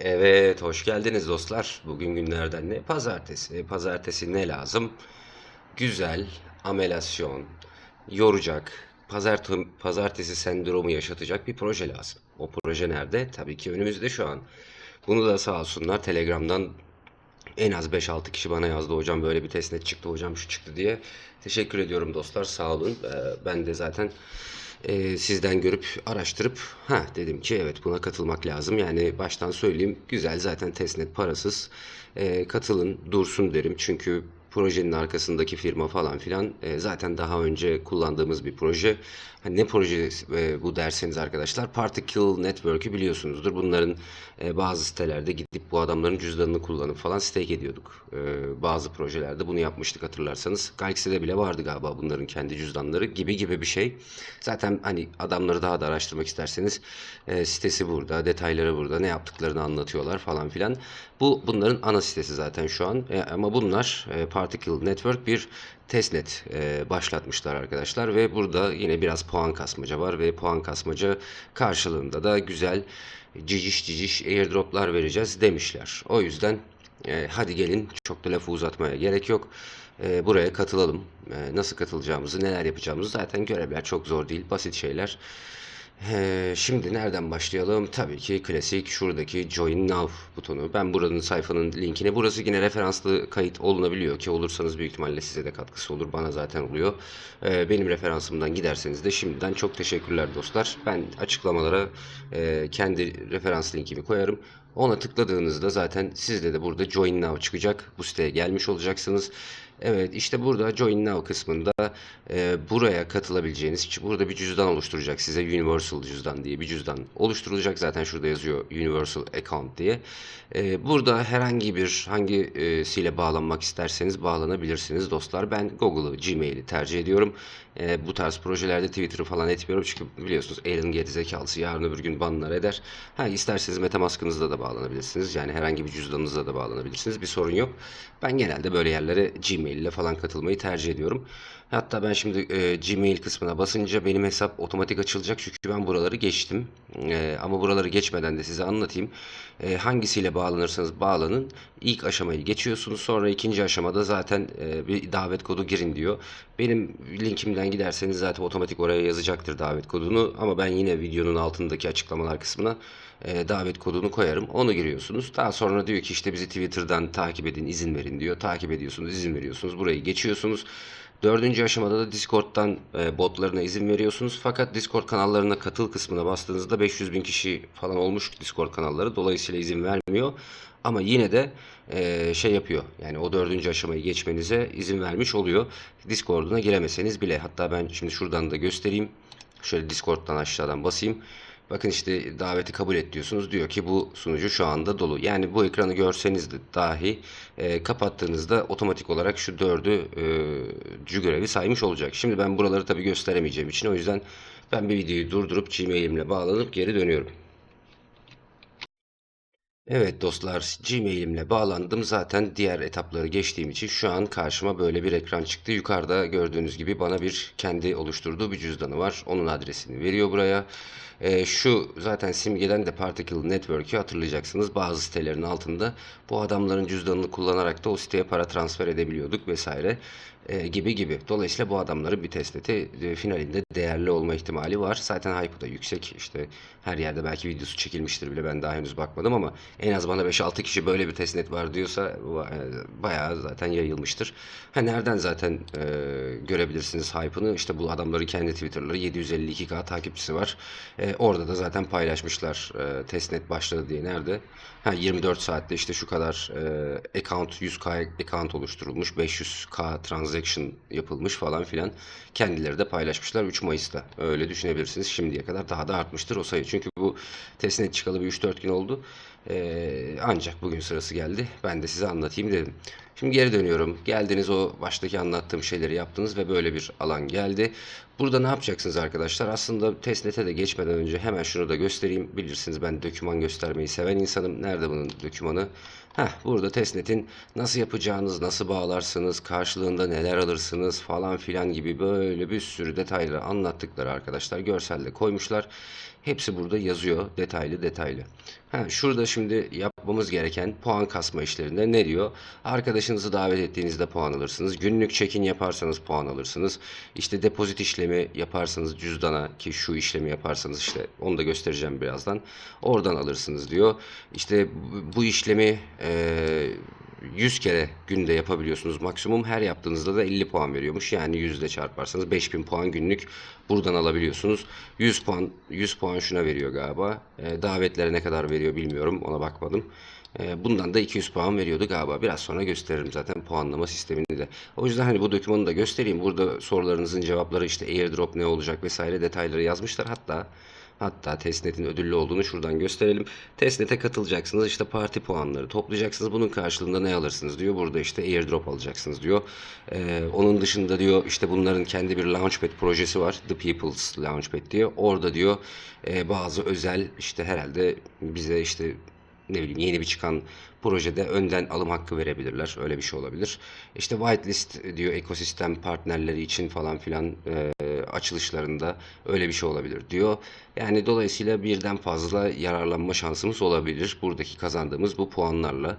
Evet, hoş geldiniz dostlar. Bugün günlerden ne? Pazartesi. Pazartesi ne lazım? Güzel, amelasyon, yoracak, pazart pazartesi sendromu yaşatacak bir proje lazım. O proje nerede? Tabii ki önümüzde şu an. Bunu da sağ olsunlar Telegram'dan en az 5-6 kişi bana yazdı hocam böyle bir testnet çıktı hocam şu çıktı diye. Teşekkür ediyorum dostlar sağ olun. Ee, ben de zaten e, sizden görüp araştırıp ha dedim ki evet buna katılmak lazım. Yani baştan söyleyeyim güzel zaten testnet parasız. Ee, katılın dursun derim çünkü projenin arkasındaki firma falan filan e, zaten daha önce kullandığımız bir proje. Hani ne proje e, bu derseniz arkadaşlar Particle Network'ü biliyorsunuzdur. Bunların e, bazı sitelerde gidip bu adamların cüzdanını kullanıp falan stake ediyorduk. E, bazı projelerde bunu yapmıştık hatırlarsanız. Galaxy'de bile vardı galiba bunların kendi cüzdanları gibi gibi bir şey. Zaten hani adamları daha da araştırmak isterseniz sitesi burada, detayları burada, ne yaptıklarını anlatıyorlar falan filan. Bu bunların ana sitesi zaten şu an. Ama bunlar Particle Network bir testnet e, başlatmışlar arkadaşlar ve burada yine biraz puan kasmaca var ve puan kasmaca karşılığında da güzel ciciş ciciş airdroplar vereceğiz demişler. O yüzden e, hadi gelin çok da lafı uzatmaya gerek yok. E, buraya katılalım. E, nasıl katılacağımızı, neler yapacağımızı zaten görevler çok zor değil, basit şeyler. Şimdi nereden başlayalım? Tabii ki klasik şuradaki Join Now butonu. Ben buranın sayfanın linkine, burası yine referanslı kayıt olunabiliyor ki olursanız büyük ihtimalle size de katkısı olur. Bana zaten oluyor. Ee, benim referansımdan giderseniz de şimdiden çok teşekkürler dostlar. Ben açıklamalara e, kendi referans linkimi koyarım. Ona tıkladığınızda zaten sizde de burada Join Now çıkacak. Bu siteye gelmiş olacaksınız. Evet işte burada Join Now kısmında e, buraya katılabileceğiniz, burada bir cüzdan oluşturacak size Universal cüzdan diye bir cüzdan oluşturulacak. Zaten şurada yazıyor Universal Account diye. E, burada herhangi bir hangisiyle bağlanmak isterseniz bağlanabilirsiniz dostlar. Ben Google'ı, Gmail'i tercih ediyorum. E, bu tarz projelerde Twitter'ı falan etmiyorum çünkü biliyorsunuz Elon gerizekalısı yarın öbür gün banlar eder. Ha, isterseniz Metamask'ınızla da bağlanabilirsiniz. Yani herhangi bir cüzdanınızla da bağlanabilirsiniz. Bir sorun yok. Ben genelde böyle yerlere Gmail ile falan katılmayı tercih ediyorum. Hatta ben şimdi e, Gmail kısmına basınca benim hesap otomatik açılacak çünkü ben buraları geçtim. E, ama buraları geçmeden de size anlatayım. E, hangisiyle bağlanırsanız bağlanın. İlk aşamayı geçiyorsunuz. Sonra ikinci aşamada zaten e, bir davet kodu girin diyor. Benim linkimden giderseniz zaten otomatik oraya yazacaktır davet kodunu. Ama ben yine videonun altındaki açıklamalar kısmına e, davet kodunu koyarım. Onu giriyorsunuz. Daha sonra diyor ki işte bizi Twitter'dan takip edin, izin verin diyor. Takip ediyorsunuz, izin veriyorsunuz. Burayı geçiyorsunuz. Dördüncü aşamada da Discord'dan e, botlarına izin veriyorsunuz. Fakat Discord kanallarına katıl kısmına bastığınızda 500 bin kişi falan olmuş Discord kanalları. Dolayısıyla izin vermiyor. Ama yine de e, şey yapıyor. Yani o dördüncü aşamayı geçmenize izin vermiş oluyor. Discord'una giremeseniz bile. Hatta ben şimdi şuradan da göstereyim. Şöyle Discord'dan aşağıdan basayım. Bakın işte daveti kabul et diyorsunuz. Diyor ki bu sunucu şu anda dolu. Yani bu ekranı görseniz de dahi e, kapattığınızda otomatik olarak şu dördü e, görevi saymış olacak. Şimdi ben buraları tabii gösteremeyeceğim için o yüzden ben bir videoyu durdurup Gmail'imle bağlanıp geri dönüyorum. Evet dostlar Gmail'imle bağlandım. Zaten diğer etapları geçtiğim için şu an karşıma böyle bir ekran çıktı. Yukarıda gördüğünüz gibi bana bir kendi oluşturduğu bir cüzdanı var. Onun adresini veriyor buraya. E, şu zaten simgeden de Particle Network'ü hatırlayacaksınız. Bazı sitelerin altında bu adamların cüzdanını kullanarak da o siteye para transfer edebiliyorduk vesaire e, gibi gibi. Dolayısıyla bu adamların bir testneti e, finalinde değerli olma ihtimali var. Zaten hype'ı da yüksek. İşte her yerde belki videosu çekilmiştir bile ben daha henüz bakmadım ama en az bana 5-6 kişi böyle bir testnet var diyorsa e, bayağı zaten yayılmıştır. Ha nereden zaten e, görebilirsiniz hype'ını? İşte bu adamların kendi Twitter'ları 752k takipçisi var. E, orada da zaten paylaşmışlar e, testnet başladı diye. Nerede? Ha 24 saatte işte şu kadar e, account 100k account oluşturulmuş. 500k transaction yapılmış falan filan. Kendileri de paylaşmışlar 3 Mayıs'ta. Öyle düşünebilirsiniz. Şimdiye kadar daha da artmıştır o sayı. Çünkü bu testnet çıkalı bir 3-4 gün oldu. Ee, ancak bugün sırası geldi. Ben de size anlatayım dedim. Şimdi geri dönüyorum. Geldiniz o baştaki anlattığım şeyleri yaptınız ve böyle bir alan geldi. Burada ne yapacaksınız arkadaşlar? Aslında testnet'e de geçmeden önce hemen şunu da göstereyim. Bilirsiniz ben doküman göstermeyi seven insanım. Nerede bunun dokümanı? Heh, burada testnet'in nasıl yapacağınız, nasıl bağlarsınız, karşılığında neler alırsınız falan filan gibi böyle bir sürü detayları anlattıkları arkadaşlar görselde koymuşlar. Hepsi burada yazıyor detaylı detaylı. Ha, şurada şimdi yapmamız gereken puan kasma işlerinde ne diyor? Arkadaşınızı davet ettiğinizde puan alırsınız. Günlük check-in yaparsanız puan alırsınız. İşte depozit işlemi yaparsanız cüzdana ki şu işlemi yaparsanız işte onu da göstereceğim birazdan. Oradan alırsınız diyor. İşte bu işlemi eee 100 kere günde yapabiliyorsunuz maksimum. Her yaptığınızda da 50 puan veriyormuş. Yani 100 ile çarparsanız 5000 puan günlük buradan alabiliyorsunuz. 100 puan 100 puan şuna veriyor galiba. Ee, davetlere ne kadar veriyor bilmiyorum. Ona bakmadım. Ee, bundan da 200 puan veriyordu galiba. Biraz sonra gösteririm zaten puanlama sistemini de. O yüzden hani bu dokümanı da göstereyim. Burada sorularınızın cevapları işte airdrop ne olacak vesaire detayları yazmışlar. Hatta Hatta testnetin ödüllü olduğunu şuradan gösterelim. Testnete katılacaksınız. işte parti puanları toplayacaksınız. Bunun karşılığında ne alırsınız diyor. Burada işte airdrop alacaksınız diyor. Ee, onun dışında diyor işte bunların kendi bir launchpad projesi var. The People's Launchpad diye. Orada diyor e, bazı özel işte herhalde bize işte ne bileyim yeni bir çıkan projede önden alım hakkı verebilirler. Öyle bir şey olabilir. İşte whitelist diyor ekosistem partnerleri için falan filan e, açılışlarında öyle bir şey olabilir diyor. Yani dolayısıyla birden fazla yararlanma şansımız olabilir. Buradaki kazandığımız bu puanlarla.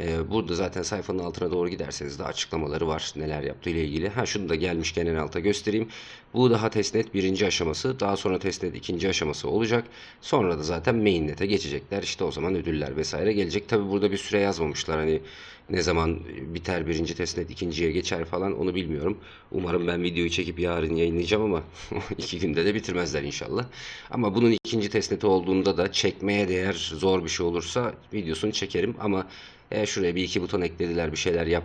Ee, burada zaten sayfanın altına doğru giderseniz de açıklamaları var neler yaptığı ile ilgili. Ha şunu da gelmişken en alta göstereyim. Bu daha testnet birinci aşaması. Daha sonra testnet ikinci aşaması olacak. Sonra da zaten mainnet'e geçecekler. İşte o zaman ödüller vesaire gelecek. Tabi burada bir süre yazmamışlar. Hani ne zaman biter birinci testnet ikinciye geçer falan onu bilmiyorum. Umarım ben videoyu çekip yarın yayınlayacağım ama iki günde de bitirmezler inşallah. Ama bunun ikinci testneti olduğunda da çekmeye değer zor bir şey olursa videosunu çekerim ama e, şuraya bir iki buton eklediler bir şeyler yap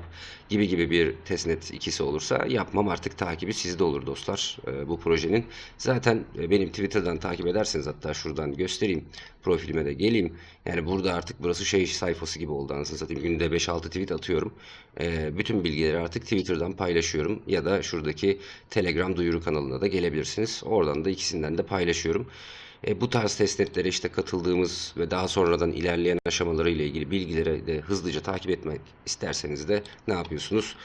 gibi gibi bir testnet ikisi olursa yapmam artık takibi sizde olur dostlar e, bu projenin. Zaten e, benim Twitter'dan takip ederseniz hatta şuradan göstereyim profilime de geleyim. Yani burada artık burası şey sayfası gibi oldu anasını satayım. Günde 5-6 tweet atıyorum. E, bütün bilgileri artık Twitter'dan paylaşıyorum ya da şuradaki Telegram duyuru kanalına da gelebilirsiniz. Oradan da ikisinden de paylaşıyorum. E, bu tarz testnetlere işte katıldığımız ve daha sonradan ilerleyen aşamaları ile ilgili bilgileri de hızlıca takip etmek isterseniz de ne yapıyorsunuz?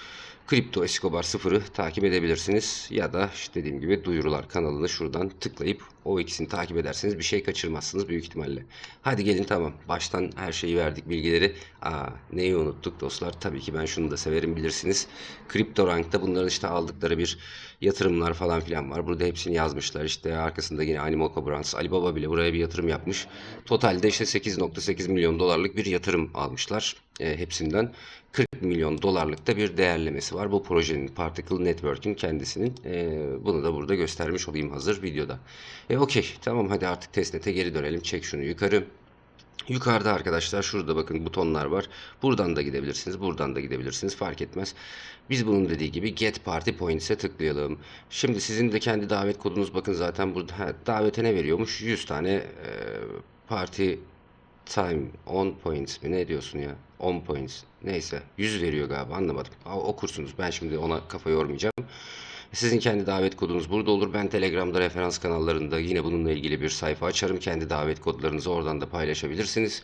Kripto Escobar 0'ı takip edebilirsiniz ya da işte dediğim gibi duyurular kanalını şuradan tıklayıp o ikisini takip ederseniz bir şey kaçırmazsınız büyük ihtimalle. Hadi gelin tamam baştan her şeyi verdik bilgileri. Aa neyi unuttuk dostlar? Tabii ki ben şunu da severim bilirsiniz. Kripto Rank'ta bunların işte aldıkları bir yatırımlar falan filan var. Burada hepsini yazmışlar. İşte arkasında yine Animoca Brands, Alibaba bile buraya bir yatırım yapmış. Totalde işte 8.8 milyon dolarlık bir yatırım almışlar e, hepsinden. 40 milyon dolarlık da bir değerlemesi var. Bu projenin Particle Network'ün kendisinin. E, bunu da burada göstermiş olayım hazır videoda. E okey tamam hadi artık testnet'e geri dönelim. Çek şunu yukarı. Yukarıda arkadaşlar şurada bakın butonlar var. Buradan da gidebilirsiniz. Buradan da gidebilirsiniz. Fark etmez. Biz bunun dediği gibi Get Party Points'e tıklayalım. Şimdi sizin de kendi davet kodunuz bakın zaten burada ha, davete ne veriyormuş? 100 tane e, parti time 10 points mi ne diyorsun ya? 10 points. Neyse 100 veriyor galiba anlamadım. Okursunuz. Ben şimdi ona kafa yormayacağım. Sizin kendi davet kodunuz burada olur. Ben Telegram'da referans kanallarında yine bununla ilgili bir sayfa açarım. Kendi davet kodlarınızı oradan da paylaşabilirsiniz.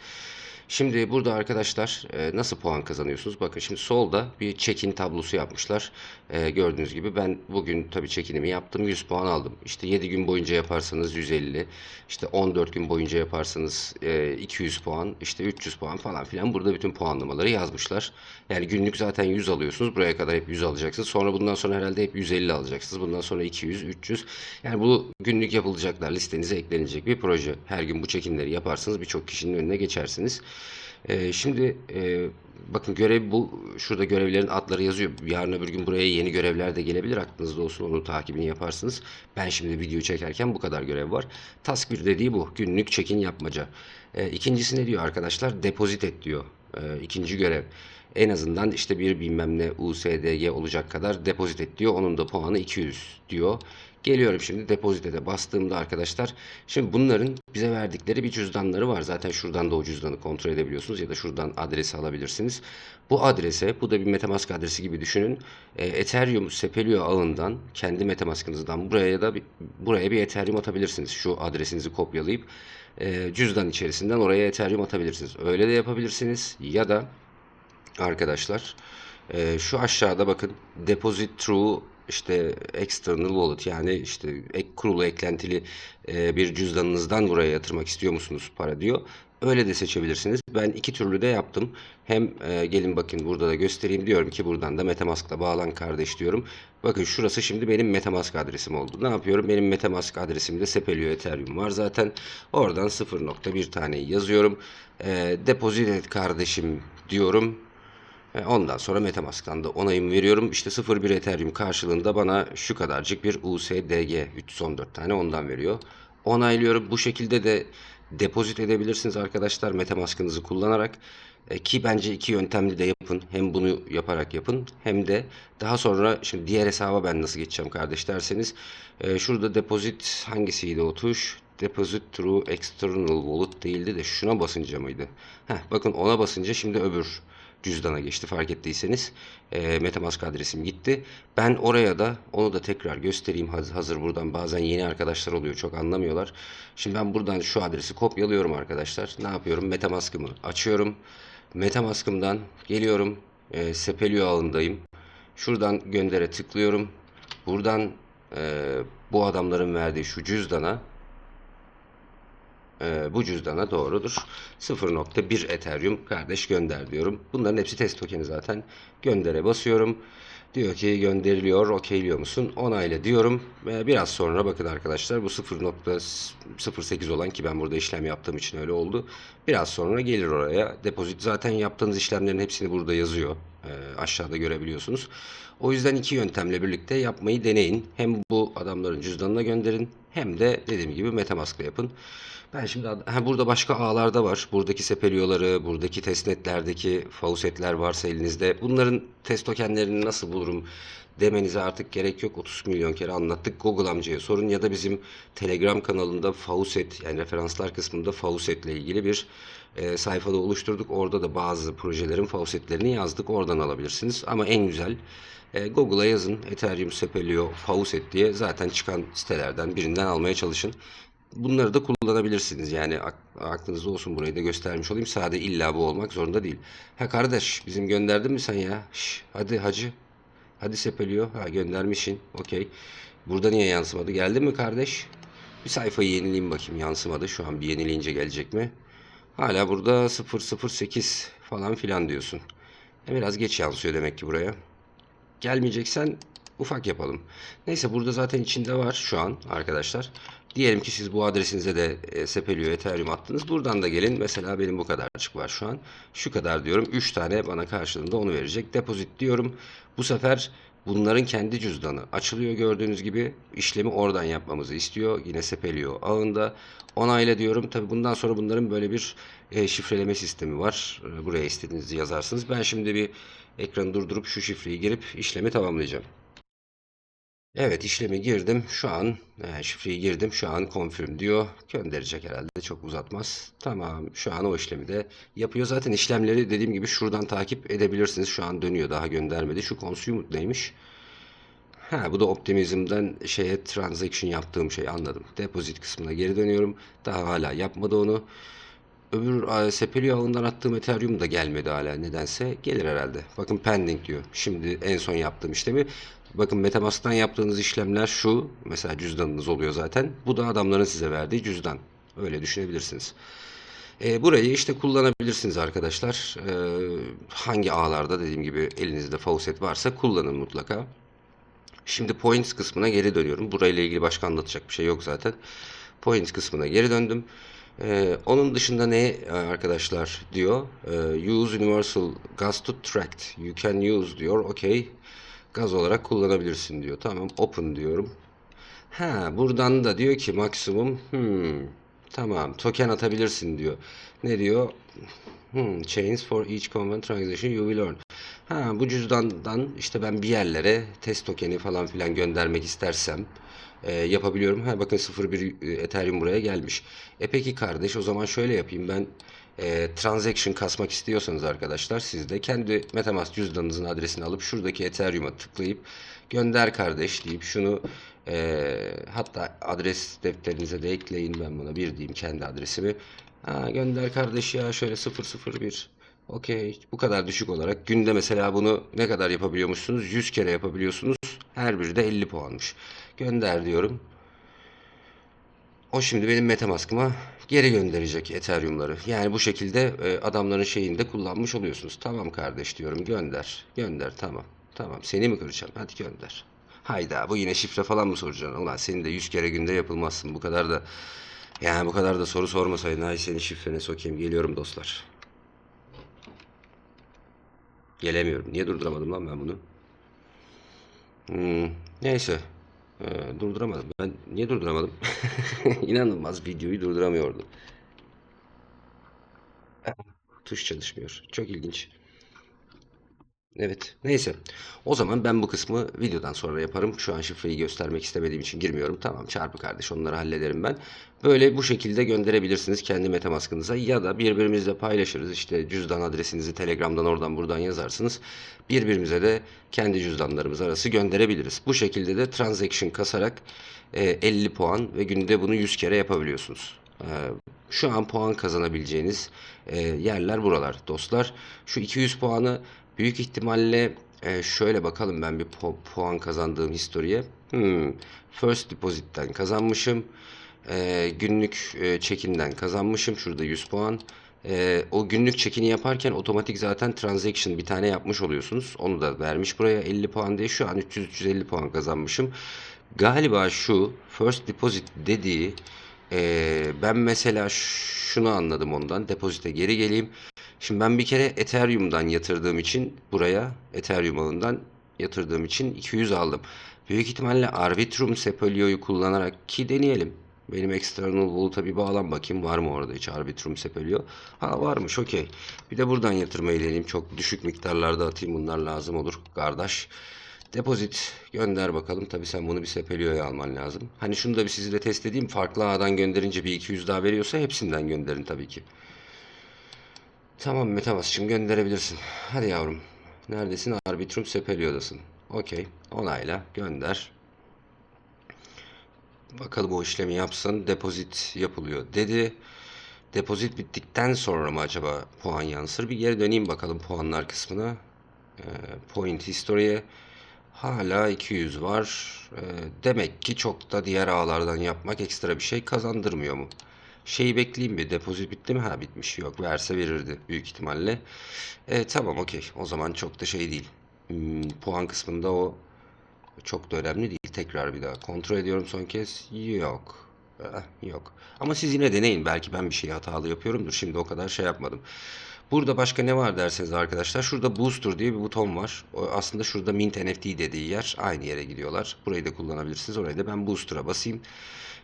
Şimdi burada arkadaşlar e, nasıl puan kazanıyorsunuz? Bakın şimdi solda bir check-in tablosu yapmışlar. E, gördüğünüz gibi ben bugün tabii check-in'imi yaptım. 100 puan aldım. İşte 7 gün boyunca yaparsanız 150. İşte 14 gün boyunca yaparsanız e, 200 puan. işte 300 puan falan filan. Burada bütün puanlamaları yazmışlar. Yani günlük zaten 100 alıyorsunuz. Buraya kadar hep 100 alacaksınız. Sonra bundan sonra herhalde hep 150 alacaksınız. Bundan sonra 200, 300. Yani bu günlük yapılacaklar listenize eklenecek bir proje. Her gün bu çekimleri yaparsınız. Birçok kişinin önüne geçersiniz. Ee, şimdi e, bakın görev bu. Şurada görevlerin adları yazıyor. Yarın öbür gün buraya yeni görevler de gelebilir. Aklınızda olsun. Onun takibini yaparsınız. Ben şimdi video çekerken bu kadar görev var. Task 1 dediği bu. Günlük check-in yapmaca. Ee, ikincisi ne diyor arkadaşlar? Depozit et diyor. Ee, ikinci görev. En azından işte bir bilmem ne USDG olacak kadar depozit et diyor. Onun da puanı 200 diyor. Geliyorum şimdi depozitede bastığımda arkadaşlar. Şimdi bunların bize verdikleri bir cüzdanları var. Zaten şuradan da o cüzdanı kontrol edebiliyorsunuz ya da şuradan adresi alabilirsiniz. Bu adrese, bu da bir Metamask adresi gibi düşünün. E, Ethereum Sepelio ağından kendi Metamask'ınızdan buraya da bir, buraya bir Ethereum atabilirsiniz. Şu adresinizi kopyalayıp e, cüzdan içerisinden oraya Ethereum atabilirsiniz. Öyle de yapabilirsiniz ya da arkadaşlar e, şu aşağıda bakın deposit through işte external wallet yani işte ek kurulu eklentili e, bir cüzdanınızdan buraya yatırmak istiyor musunuz para diyor. Öyle de seçebilirsiniz. Ben iki türlü de yaptım. Hem e, gelin bakın burada da göstereyim diyorum ki buradan da Metamask'la bağlan kardeş diyorum. Bakın şurası şimdi benim Metamask adresim oldu. Ne yapıyorum? Benim Metamask adresimde Sepelio Ethereum var zaten. Oradan 0.1 tane yazıyorum. E, depozit et kardeşim diyorum. E, Ondan sonra Metamask'tan da onayımı veriyorum. İşte 0.1 Ethereum karşılığında bana şu kadarcık bir USDG 314 tane ondan veriyor. Onaylıyorum. Bu şekilde de depozit edebilirsiniz arkadaşlar Metamask'ınızı kullanarak. E, Ki bence iki yöntemli de yapın. Hem bunu yaparak yapın hem de daha sonra şimdi diğer hesaba ben nasıl geçeceğim kardeş derseniz e, şurada depozit hangisiydi o tuş? Deposit through external wallet değildi de şuna basınca mıydı? Heh, bakın ona basınca şimdi öbür cüzdana geçti fark ettiyseniz. E, Metamask adresim gitti. Ben oraya da onu da tekrar göstereyim Haz- hazır buradan bazen yeni arkadaşlar oluyor çok anlamıyorlar. Şimdi ben buradan şu adresi kopyalıyorum arkadaşlar. Ne yapıyorum? Metamask'ımı açıyorum. Metamask'ımdan geliyorum. E, Sepelio ağındayım. Şuradan göndere tıklıyorum. Buradan e, bu adamların verdiği şu cüzdana ee, bu cüzdana doğrudur. 0.1 Ethereum kardeş gönder diyorum. Bunların hepsi test tokeni zaten. Göndere basıyorum. Diyor ki gönderiliyor, okeyliyor musun? Onayla diyorum. Ve biraz sonra bakın arkadaşlar bu 0.08 olan ki ben burada işlem yaptığım için öyle oldu. Biraz sonra gelir oraya. Depozit zaten yaptığınız işlemlerin hepsini burada yazıyor. Ee, aşağıda görebiliyorsunuz. O yüzden iki yöntemle birlikte yapmayı deneyin. Hem bu adamların cüzdanına gönderin hem de dediğim gibi Metamask'la yapın. Ben şimdi ha, burada başka ağlarda var. Buradaki sepelioları, buradaki testnetlerdeki faucetler varsa elinizde. Bunların test tokenlerini nasıl bulurum demenize artık gerek yok. 30 milyon kere anlattık. Google amcaya sorun ya da bizim Telegram kanalında faucet yani referanslar kısmında faucet ile ilgili bir e, sayfada oluşturduk. Orada da bazı projelerin faucetlerini yazdık. Oradan alabilirsiniz. Ama en güzel e, Google'a yazın Ethereum Sepelio Faucet diye zaten çıkan sitelerden birinden almaya çalışın. Bunları da kullanabilirsiniz. Yani aklınızda olsun burayı da göstermiş olayım. Sade illa bu olmak zorunda değil. Ha kardeş bizim gönderdin mi sen ya? Şş, hadi hacı. Hadi Sepelio. Ha göndermişsin. Okey. Burada niye yansımadı? Geldi mi kardeş? Bir sayfayı yenileyim bakayım yansımadı. Şu an bir yenileyince gelecek mi? Hala burada 008 falan filan diyorsun. E biraz geç yansıyor demek ki buraya. Gelmeyeceksen ufak yapalım. Neyse burada zaten içinde var şu an arkadaşlar. Diyelim ki siz bu adresinize de e, Sepelio Ethereum attınız. Buradan da gelin. Mesela benim bu kadarcık var şu an. Şu kadar diyorum. 3 tane bana karşılığında onu verecek. Depozit diyorum. Bu sefer bunların kendi cüzdanı açılıyor gördüğünüz gibi. işlemi oradan yapmamızı istiyor. Yine Sepelio ağında. Onayla diyorum. Tabi bundan sonra bunların böyle bir e, şifreleme sistemi var. E, buraya istediğinizi yazarsınız. Ben şimdi bir ekranı durdurup şu şifreyi girip işlemi tamamlayacağım. Evet işlemi girdim. Şu an e, şifreyi girdim. Şu an confirm diyor. Gönderecek herhalde. Çok uzatmaz. Tamam. Şu an o işlemi de yapıyor. Zaten işlemleri dediğim gibi şuradan takip edebilirsiniz. Şu an dönüyor. Daha göndermedi. Şu consumed neymiş? Ha bu da Optimism'den şeye transaction yaptığım şey anladım. Deposit kısmına geri dönüyorum. Daha hala yapmadı onu. Öbür e, Sepelio ağından attığım Ethereum da gelmedi hala nedense. Gelir herhalde. Bakın pending diyor. Şimdi en son yaptığım işlemi. Bakın Metamask'tan yaptığınız işlemler şu. Mesela cüzdanınız oluyor zaten. Bu da adamların size verdiği cüzdan. Öyle düşünebilirsiniz. E, burayı işte kullanabilirsiniz arkadaşlar. E, hangi ağlarda dediğim gibi elinizde faucet varsa kullanın mutlaka. Şimdi points kısmına geri dönüyorum. Burayla ilgili başka anlatacak bir şey yok zaten. Points kısmına geri döndüm. Ee, onun dışında ne arkadaşlar diyor. Ee, use universal gas to tract. You can use diyor. Okey. Gaz olarak kullanabilirsin diyor. Tamam. Open diyorum. Ha buradan da diyor ki maksimum hmm, tamam token atabilirsin diyor. Ne diyor? Hmm, chains for each common transaction you will earn. Ha bu cüzdandan işte ben bir yerlere test tokeni falan filan göndermek istersem e, yapabiliyorum. Ha bakın 0.1 e, Ethereum buraya gelmiş. E peki kardeş o zaman şöyle yapayım ben e, transaction kasmak istiyorsanız arkadaşlar siz de kendi Metamask cüzdanınızın adresini alıp şuradaki Ethereum'a tıklayıp gönder kardeş deyip şunu e, hatta adres defterinize de ekleyin ben buna bir diyeyim kendi adresimi. Ha, gönder kardeş ya şöyle 001 Okey. Bu kadar düşük olarak günde mesela bunu ne kadar yapabiliyormuşsunuz? 100 kere yapabiliyorsunuz. Her biri de 50 puanmış. Gönder diyorum. O şimdi benim Metamask'ıma geri gönderecek Ethereum'ları. Yani bu şekilde e, adamların şeyini de kullanmış oluyorsunuz. Tamam kardeş diyorum gönder. Gönder tamam. Tamam seni mi kıracağım? Hadi gönder. Hayda bu yine şifre falan mı soracaksın? Ulan senin de 100 kere günde yapılmazsın. Bu kadar da yani bu kadar da soru sormasaydın. Hay senin şifrene sokayım. Geliyorum dostlar. Gelemiyorum. Niye durduramadım lan ben bunu? Hmm, neyse. Ee, durduramadım. Ben niye durduramadım? İnanılmaz videoyu durduramıyordum. Tuş çalışmıyor. Çok ilginç. Evet. Neyse. O zaman ben bu kısmı videodan sonra yaparım. Şu an şifreyi göstermek istemediğim için girmiyorum. Tamam çarpı kardeş onları hallederim ben. Böyle bu şekilde gönderebilirsiniz kendi Metamask'ınıza ya da birbirimizle paylaşırız. İşte cüzdan adresinizi Telegram'dan oradan buradan yazarsınız. Birbirimize de kendi cüzdanlarımız arası gönderebiliriz. Bu şekilde de transaction kasarak e, 50 puan ve günde bunu 100 kere yapabiliyorsunuz. E, Şu an puan kazanabileceğiniz e, yerler buralar dostlar. Şu 200 puanı büyük ihtimalle e, şöyle bakalım ben bir pu- puan kazandığım historiye. Hmm, First Deposit'ten kazanmışım. E, günlük çekinden kazanmışım. Şurada 100 puan. O günlük çekini yaparken otomatik zaten transaction bir tane yapmış oluyorsunuz. Onu da vermiş buraya 50 puan diye. Şu an 300-350 puan kazanmışım. Galiba şu First Deposit dediği e, ben mesela şunu anladım ondan. Depozite geri geleyim. Şimdi ben bir kere Ethereum'dan yatırdığım için buraya Ethereum ağından yatırdığım için 200 aldım. Büyük ihtimalle Arbitrum Sepelio'yu kullanarak ki deneyelim. Benim external wallet'a bir bağlan bakayım var mı orada hiç Arbitrum Sepelio? Ha varmış okey. Bir de buradan yatırmayı deneyeyim. Çok düşük miktarlarda atayım bunlar lazım olur kardeş. Depozit gönder bakalım. Tabi sen bunu bir Sepelio'ya alman lazım. Hani şunu da bir sizle test edeyim. Farklı ağdan gönderince bir 200 daha veriyorsa hepsinden gönderin tabii ki. Tamam Metamask'cığım gönderebilirsin. Hadi yavrum. Neredesin? Arbitrum Sepelio'dasın. Okey. Onayla. Gönder. Bakalım o işlemi yapsın. Depozit yapılıyor dedi. Depozit bittikten sonra mı acaba puan yansır? Bir geri döneyim bakalım puanlar kısmına. Ee, point history'e. Hala 200 var. Ee, demek ki çok da diğer ağlardan yapmak ekstra bir şey kazandırmıyor mu? Şeyi bekleyeyim bir. Depozit bitti mi? Ha bitmiş. Yok verse verirdi büyük ihtimalle. E, tamam okey. O zaman çok da şey değil. Hmm, puan kısmında o çok da önemli değil. Tekrar bir daha kontrol ediyorum son kez. Yok. Eh, yok. Ama siz yine deneyin. Belki ben bir şey hatalı yapıyorumdur. Şimdi o kadar şey yapmadım. Burada başka ne var derseniz arkadaşlar. Şurada Booster diye bir buton var. O aslında şurada Mint NFT dediği yer. Aynı yere gidiyorlar. Burayı da kullanabilirsiniz. Orayı da ben Booster'a basayım.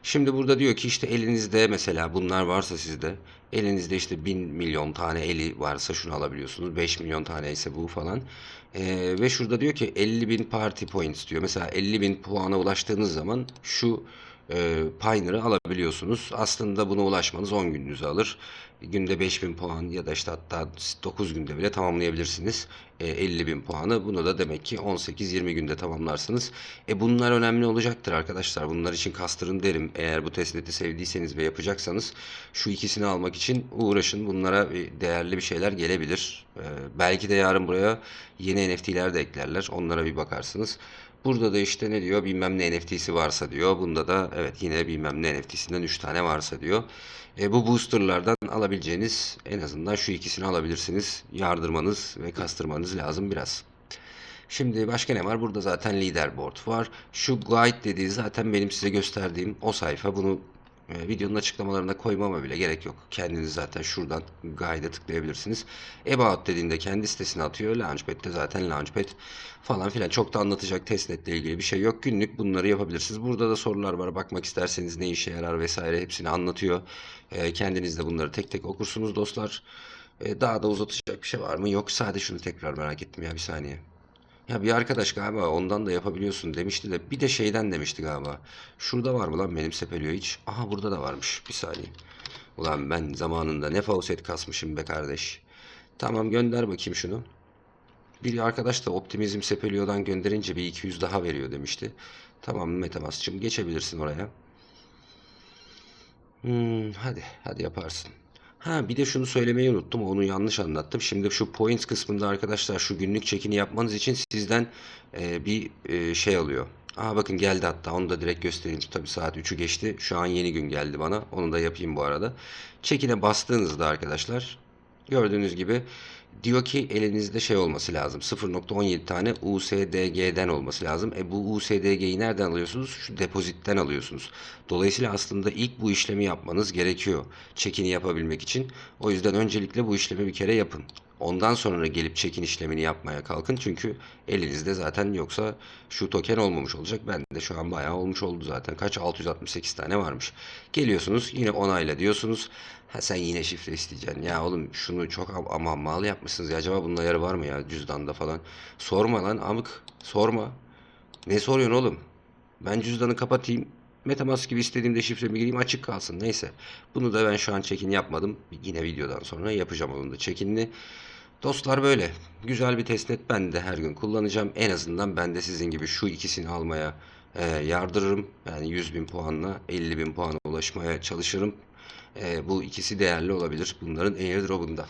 Şimdi burada diyor ki işte elinizde mesela bunlar varsa sizde elinizde işte 1000 milyon tane eli varsa şunu alabiliyorsunuz. 5 milyon tane ise bu falan. Ee, ve şurada diyor ki 50 bin party points diyor. Mesela 50 bin puana ulaştığınız zaman şu e, Pioneer'ı alabiliyorsunuz. Aslında buna ulaşmanız 10 gününüzü alır. Günde 5000 puan ya da işte hatta 9 günde bile tamamlayabilirsiniz. E, 50 bin puanı. Bunu da demek ki 18-20 günde tamamlarsınız. E bunlar önemli olacaktır arkadaşlar. Bunlar için kastırın derim. Eğer bu testneti sevdiyseniz ve yapacaksanız şu ikisini almak için uğraşın. Bunlara değerli bir şeyler gelebilir. E, belki de yarın buraya yeni NFT'ler de eklerler. Onlara bir bakarsınız. Burada da işte ne diyor bilmem ne NFT'si varsa diyor. Bunda da evet yine bilmem ne NFT'sinden 3 tane varsa diyor. E, bu boosterlardan alabileceğiniz en azından şu ikisini alabilirsiniz. Yardırmanız ve kastırmanız lazım biraz. Şimdi başka ne var? Burada zaten leaderboard var. Şu guide dediği zaten benim size gösterdiğim o sayfa. Bunu e, videonun açıklamalarına koymama bile gerek yok. Kendiniz zaten şuradan guide'e tıklayabilirsiniz. About dediğinde kendi sitesine atıyor. Launchpad'de zaten Launchpad falan filan. Çok da anlatacak testnetle ilgili bir şey yok. Günlük bunları yapabilirsiniz. Burada da sorular var. Bakmak isterseniz ne işe yarar vesaire hepsini anlatıyor. E, kendiniz de bunları tek tek okursunuz dostlar. E, daha da uzatacak bir şey var mı? Yok. Sadece şunu tekrar merak ettim ya bir saniye. Ya bir arkadaş galiba ondan da yapabiliyorsun demişti de bir de şeyden demişti galiba. Şurada var mı lan benim sepeliyor hiç? Aha burada da varmış. Bir saniye. Ulan ben zamanında ne faucet kasmışım be kardeş. Tamam gönder bakayım şunu. Bir arkadaş da Optimizm Sepelio'dan gönderince bir 200 daha veriyor demişti. Tamam Metamask'cığım geçebilirsin oraya. Hmm, hadi, hadi yaparsın. Ha bir de şunu söylemeyi unuttum. Onu yanlış anlattım. Şimdi şu points kısmında arkadaşlar şu günlük çekini yapmanız için sizden e, bir e, şey alıyor. Aa bakın geldi hatta onu da direkt göstereyim. Tabii saat 3'ü geçti. Şu an yeni gün geldi bana. Onu da yapayım bu arada. Çekine bastığınızda arkadaşlar gördüğünüz gibi diyor ki elinizde şey olması lazım. 0.17 tane USDG'den olması lazım. E bu USDG'yi nereden alıyorsunuz? Şu depozitten alıyorsunuz. Dolayısıyla aslında ilk bu işlemi yapmanız gerekiyor. Çekini yapabilmek için. O yüzden öncelikle bu işlemi bir kere yapın. Ondan sonra gelip çekin işlemini yapmaya kalkın. Çünkü elinizde zaten yoksa şu token olmamış olacak. Ben de şu an bayağı olmuş oldu zaten. Kaç? 668 tane varmış. Geliyorsunuz yine onayla diyorsunuz. Ha sen yine şifre isteyeceksin. Ya oğlum şunu çok am- aman mal yapmışsınız ya. Acaba bunun ayarı var mı ya cüzdanda falan? Sorma lan amık. Sorma. Ne soruyorsun oğlum? Ben cüzdanı kapatayım. Metamask gibi istediğimde şifremi gireyim açık kalsın. Neyse. Bunu da ben şu an check-in yapmadım. Yine videodan sonra yapacağım onun da check-in'ini. Dostlar böyle. Güzel bir testnet ben de her gün kullanacağım. En azından ben de sizin gibi şu ikisini almaya e, yardırırım. Yani 100 bin puanla 50 bin puana ulaşmaya çalışırım. E, bu ikisi değerli olabilir bunların airdrop'unda.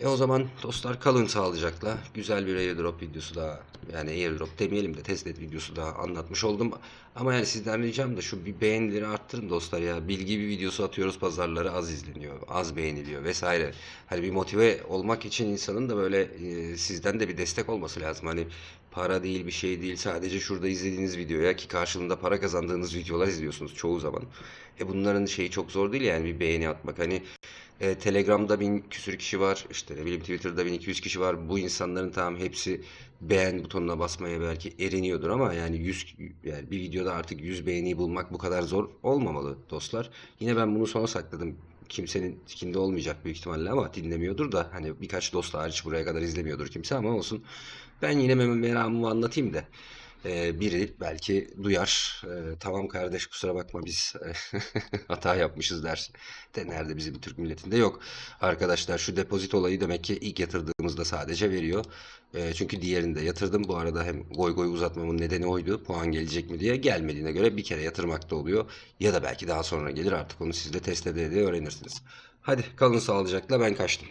E o zaman dostlar kalın sağlıcakla. Güzel bir airdrop videosu daha yani airdrop demeyelim de testnet videosu daha anlatmış oldum. Ama yani sizden ricam da şu bir beğenileri arttırın dostlar ya. Bilgi bir videosu atıyoruz pazarlara az izleniyor, az beğeniliyor vesaire. Hani bir motive olmak için insanın da böyle e, sizden de bir destek olması lazım. Hani para değil bir şey değil sadece şurada izlediğiniz videoya ki karşılığında para kazandığınız videolar izliyorsunuz çoğu zaman. E bunların şeyi çok zor değil yani bir beğeni atmak. Hani e, Telegram'da bin küsür kişi var. işte ne bileyim Twitter'da 1200 kişi var. Bu insanların tamam hepsi beğen butonuna basmaya belki eriniyordur ama yani 100 yani bir videoda artık 100 beğeniyi bulmak bu kadar zor olmamalı dostlar. Yine ben bunu sona sakladım. Kimsenin tikinde olmayacak büyük ihtimalle ama dinlemiyordur da hani birkaç dost hariç buraya kadar izlemiyordur kimse ama olsun. Ben yine meramımı anlatayım da. Ee, biri belki duyar. Ee, tamam kardeş kusura bakma biz hata yapmışız der. De nerede bizim Türk milletinde yok. Arkadaşlar şu depozit olayı demek ki ilk yatırdığımızda sadece veriyor. Ee, çünkü diğerinde yatırdım. Bu arada hem goy goy uzatmamın nedeni oydu. Puan gelecek mi diye. Gelmediğine göre bir kere yatırmakta oluyor. Ya da belki daha sonra gelir artık onu siz de test ede öğrenirsiniz. Hadi kalın sağlıcakla ben kaçtım.